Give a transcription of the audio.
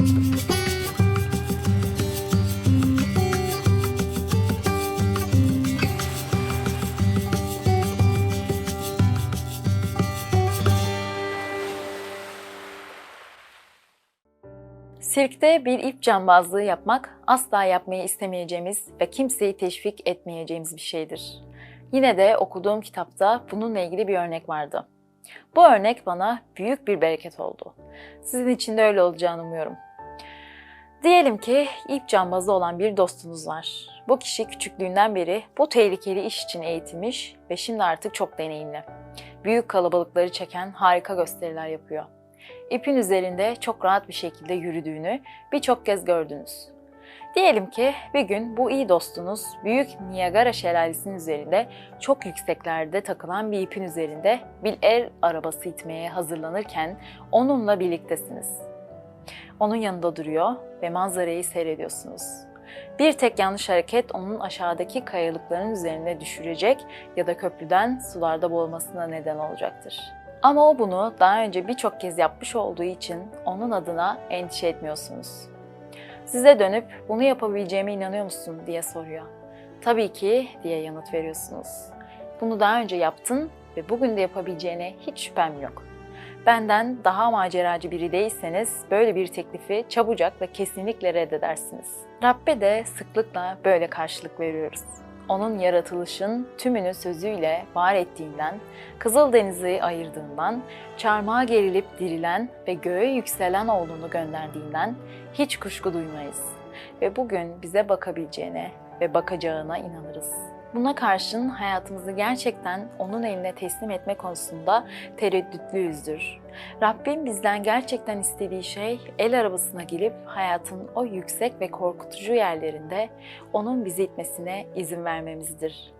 Sirkte bir ip cambazlığı yapmak asla yapmayı istemeyeceğimiz ve kimseyi teşvik etmeyeceğimiz bir şeydir. Yine de okuduğum kitapta bununla ilgili bir örnek vardı. Bu örnek bana büyük bir bereket oldu. Sizin için de öyle olacağını umuyorum. Diyelim ki ip cambazı olan bir dostunuz var. Bu kişi küçüklüğünden beri bu tehlikeli iş için eğitilmiş ve şimdi artık çok deneyimli. Büyük kalabalıkları çeken harika gösteriler yapıyor ipin üzerinde çok rahat bir şekilde yürüdüğünü birçok kez gördünüz. Diyelim ki bir gün bu iyi dostunuz büyük Niagara şelalesinin üzerinde çok yükseklerde takılan bir ipin üzerinde bir el arabası itmeye hazırlanırken onunla birliktesiniz. Onun yanında duruyor ve manzarayı seyrediyorsunuz. Bir tek yanlış hareket onun aşağıdaki kayalıkların üzerine düşürecek ya da köprüden sularda boğulmasına neden olacaktır. Ama o bunu daha önce birçok kez yapmış olduğu için onun adına endişe etmiyorsunuz. Size dönüp bunu yapabileceğime inanıyor musun diye soruyor. Tabii ki diye yanıt veriyorsunuz. Bunu daha önce yaptın ve bugün de yapabileceğine hiç şüphem yok. Benden daha maceracı biri değilseniz böyle bir teklifi çabucak ve kesinlikle reddedersiniz. Rabbe de sıklıkla böyle karşılık veriyoruz onun yaratılışın tümünü sözüyle var ettiğinden, Kızıldeniz'i ayırdığından, çarmıha gerilip dirilen ve göğe yükselen oğlunu gönderdiğinden hiç kuşku duymayız. Ve bugün bize bakabileceğine ve bakacağına inanırız. Buna karşın hayatımızı gerçekten onun eline teslim etme konusunda tereddütlüyüzdür. Rabbim bizden gerçekten istediği şey el arabasına gelip hayatın o yüksek ve korkutucu yerlerinde onun bizi itmesine izin vermemizdir.